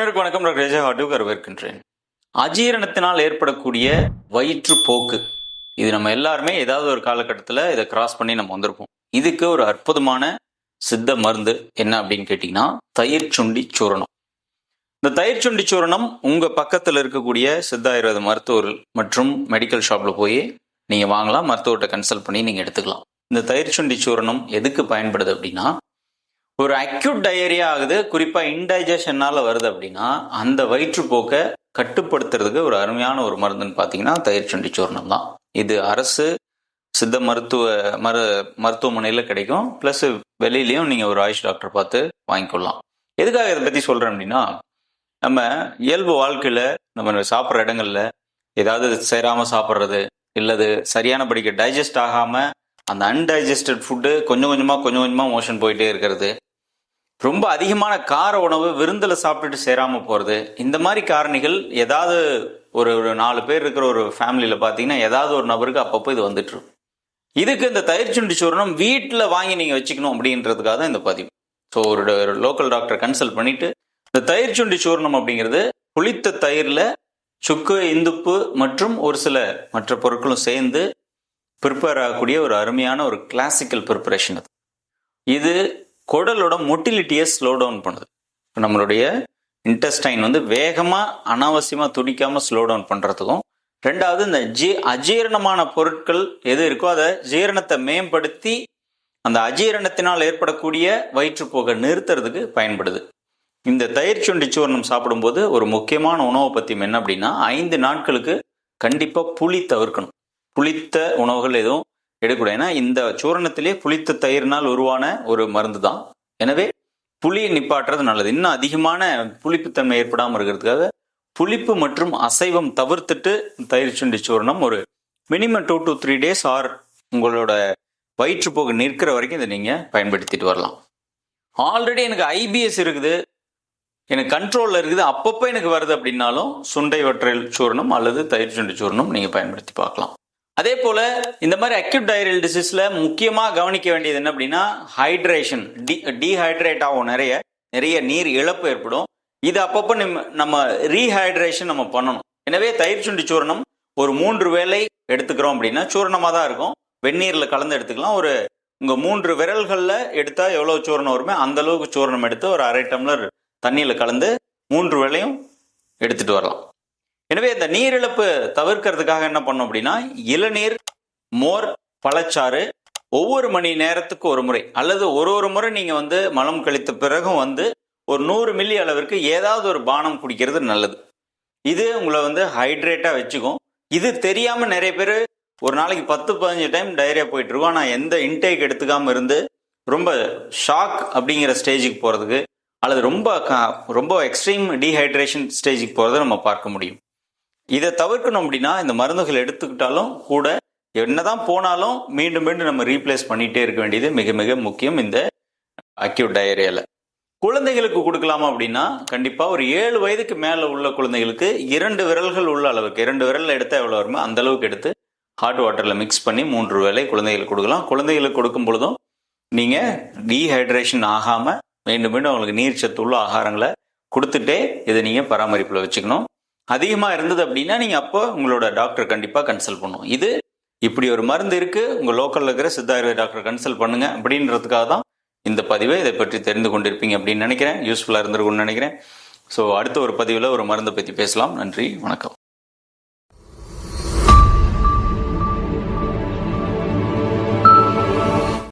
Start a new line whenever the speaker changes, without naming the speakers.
அனைவருக்கும் வணக்கம் டாக்டர் விஜய் வாட்டு வரவேற்கின்றேன் அஜீரணத்தினால் ஏற்படக்கூடிய வயிற்றுப்போக்கு இது நம்ம எல்லாருமே ஏதாவது ஒரு காலகட்டத்தில் இதை கிராஸ் பண்ணி நம்ம வந்திருப்போம் இதுக்கு ஒரு அற்புதமான சித்த மருந்து என்ன அப்படின்னு கேட்டிங்கன்னா தயிர் சுண்டி சூரணம் இந்த தயிர் சுண்டி சூரணம் உங்கள் பக்கத்தில் இருக்கக்கூடிய சித்த ஆயுர்வேத மருத்துவர் மற்றும் மெடிக்கல் ஷாப்பில் போய் நீங்கள் வாங்கலாம் மருத்துவர்கிட்ட கன்சல்ட் பண்ணி நீங்கள் எடுத்துக்கலாம் இந்த தயிர் சுண்டி சூரணம் எதுக்கு பயன்படுது அப்படின்னா ஒரு அக்யூட் டயரியா ஆகுது குறிப்பாக இன்டைஜஷனால் வருது அப்படின்னா அந்த வயிற்றுப்போக்கை கட்டுப்படுத்துறதுக்கு ஒரு அருமையான ஒரு மருந்துன்னு பார்த்தீங்கன்னா தயிர் சுண்டி சூர்ணம் தான் இது அரசு சித்த மருத்துவ மரு மருத்துவமனையில் கிடைக்கும் பிளஸ் வெளியிலையும் நீங்கள் ஒரு ஆயுஷ் டாக்டர் பார்த்து வாங்கிக்கொள்ளலாம் எதுக்காக இதை பற்றி சொல்கிறேன் அப்படின்னா நம்ம இயல்பு வாழ்க்கையில் நம்ம சாப்பிட்ற இடங்கள்ல ஏதாவது சேராமல் சாப்பிட்றது இல்லது சரியான படிக்க டைஜஸ்ட் ஆகாமல் அந்த அன்டைஜஸ்டட் ஃபுட்டு கொஞ்சம் கொஞ்சமாக கொஞ்சம் கொஞ்சமாக மோஷன் போயிட்டே இருக்கிறது ரொம்ப அதிகமான கார உணவு விருந்தில் சாப்பிட்டுட்டு சேராமல் போகிறது இந்த மாதிரி காரணிகள் ஏதாவது ஒரு ஒரு நாலு பேர் இருக்கிற ஒரு ஃபேமிலியில் பார்த்தீங்கன்னா ஏதாவது ஒரு நபருக்கு அப்பப்போ இது வந்துட்டுரும் இதுக்கு இந்த தயிர் சுண்டி சூரணம் வீட்டில் வாங்கி நீங்கள் வச்சுக்கணும் அப்படின்றதுக்காக தான் இந்த பதிவு ஸோ ஒரு லோக்கல் டாக்டர் கன்சல்ட் பண்ணிவிட்டு இந்த தயிர் சுண்டி சூர்ணம் அப்படிங்கிறது புளித்த தயிரில் சுக்கு இந்துப்பு மற்றும் ஒரு சில மற்ற பொருட்களும் சேர்ந்து ப்ரிப்பேர் ஆகக்கூடிய ஒரு அருமையான ஒரு கிளாசிக்கல் ப்ரிப்பரேஷன் அது இது குடலோட மொட்டிலிட்டியை ஸ்லோ டவுன் பண்ணுது நம்மளுடைய இன்டெஸ்டைன் வந்து வேகமாக அனாவசியமாக துணிக்காமல் ஸ்லோ டவுன் பண்ணுறதுக்கும் ரெண்டாவது இந்த ஜி அஜீரணமான பொருட்கள் எது இருக்கோ அதை ஜீரணத்தை மேம்படுத்தி அந்த அஜீரணத்தினால் ஏற்படக்கூடிய வயிற்றுப்போக்கை நிறுத்துறதுக்கு பயன்படுது இந்த தயிர் சுண்டி சூர்ணம் சாப்பிடும்போது ஒரு முக்கியமான உணவு பத்தியம் என்ன அப்படின்னா ஐந்து நாட்களுக்கு கண்டிப்பாக புளி தவிர்க்கணும் புளித்த உணவுகள் எதுவும் எடுக்கக்கூடாது ஏன்னா இந்த சூரணத்திலே புளித்த தயிர்னால் உருவான ஒரு மருந்து தான் எனவே புளியை நிப்பாட்டுறது நல்லது இன்னும் அதிகமான புளிப்புத்தன்மை ஏற்படாமல் இருக்கிறதுக்காக புளிப்பு மற்றும் அசைவம் தவிர்த்துட்டு தயிர் சுண்டி சூரணம் ஒரு minimum two to three days or உங்களோட வயிற்றுப்போக்கு நிற்கிற வரைக்கும் இதை நீங்கள் பயன்படுத்திட்டு வரலாம் ஆல்ரெடி எனக்கு ஐபிஎஸ் இருக்குது எனக்கு கண்ட்ரோலில் இருக்குது அப்பப்போ எனக்கு வருது அப்படின்னாலும் சுண்டை வற்றல் சூர்ணம் அல்லது தயிர் சுண்டி சூர்ணம் நீங்கள் பயன்படுத்தி பார்க்கலாம் அதே போல இந்த மாதிரி அக்யூட் டைரியல் டிசீஸ்ல முக்கியமாக கவனிக்க வேண்டியது என்ன அப்படின்னா ஹைட்ரேஷன் டி டீஹைட்ரேட் ஆகும் நிறைய நிறைய நீர் இழப்பு ஏற்படும் இது அப்பப்போ நம்ம நம்ம ரீஹைட்ரேஷன் நம்ம பண்ணணும் எனவே தயிர் சுண்டி சூரணம் ஒரு மூன்று வேலை எடுத்துக்கிறோம் அப்படின்னா சூரணமாக தான் இருக்கும் வெந்நீரில் கலந்து எடுத்துக்கலாம் ஒரு உங்க மூன்று விரல்களில் எடுத்தால் எவ்வளோ சூரணம் வருமே அந்த அளவுக்கு சூரணம் எடுத்து ஒரு அரை டம்ளர் தண்ணியில் கலந்து மூன்று வேலையும் எடுத்துகிட்டு வரலாம் எனவே இந்த நீர் இழப்பு தவிர்க்கிறதுக்காக என்ன பண்ணோம் அப்படின்னா இளநீர் மோர் பழச்சாறு ஒவ்வொரு மணி நேரத்துக்கு ஒரு முறை அல்லது ஒரு ஒரு முறை நீங்கள் வந்து மலம் கழித்த பிறகும் வந்து ஒரு நூறு மில்லி அளவிற்கு ஏதாவது ஒரு பானம் குடிக்கிறது நல்லது இது உங்களை வந்து ஹைட்ரேட்டாக வச்சுக்கும் இது தெரியாமல் நிறைய பேர் ஒரு நாளைக்கு பத்து பதினஞ்சு டைம் டைரியா போயிட்டு இருக்கோம் ஆனால் எந்த இன்டேக் எடுத்துக்காமல் இருந்து ரொம்ப ஷாக் அப்படிங்கிற ஸ்டேஜுக்கு போகிறதுக்கு அல்லது ரொம்ப ரொம்ப எக்ஸ்ட்ரீம் டீஹைட்ரேஷன் ஸ்டேஜுக்கு போகிறத நம்ம பார்க்க முடியும் இதை தவிர்க்கணும் அப்படின்னா இந்த மருந்துகள் எடுத்துக்கிட்டாலும் கூட என்னதான் போனாலும் மீண்டும் மீண்டும் நம்ம ரீப்ளேஸ் பண்ணிகிட்டே இருக்க வேண்டியது மிக மிக முக்கியம் இந்த அக்யூட் டயரியால குழந்தைகளுக்கு கொடுக்கலாமா அப்படின்னா கண்டிப்பாக ஒரு ஏழு வயதுக்கு மேலே உள்ள குழந்தைகளுக்கு இரண்டு விரல்கள் உள்ள அளவுக்கு இரண்டு விரலில் எடுத்தால் எவ்வளோ வருமோ அந்த அளவுக்கு எடுத்து ஹாட் வாட்டரில் மிக்ஸ் பண்ணி மூன்று வேலை குழந்தைகளுக்கு கொடுக்கலாம் குழந்தைகளுக்கு கொடுக்கும் பொழுதும் நீங்கள் டீஹைட்ரேஷன் ஆகாமல் மீண்டும் மீண்டும் அவங்களுக்கு நீர் சத்து உள்ள ஆகாரங்களை கொடுத்துட்டே இதை நீங்கள் பராமரிப்பில் வச்சுக்கணும் அதிகமாக இருந்தது அப்படின்னா நீங்கள் அப்போ உங்களோட டாக்டர் கண்டிப்பாக கன்சல்ட் பண்ணும் இது இப்படி ஒரு மருந்து இருக்குது உங்கள் லோக்கலில் இருக்கிற சித்தாயுர்வேத டாக்டர் கன்சல்ட் பண்ணுங்கள் அப்படின்றதுக்காக தான் இந்த பதிவை இதை பற்றி தெரிந்து கொண்டிருப்பீங்க அப்படின்னு நினைக்கிறேன் யூஸ்ஃபுல்லாக இருந்திருக்கும்னு நினைக்கிறேன் ஸோ அடுத்த ஒரு பதிவில் ஒரு மருந்தை பற்றி பேசலாம் நன்றி வணக்கம்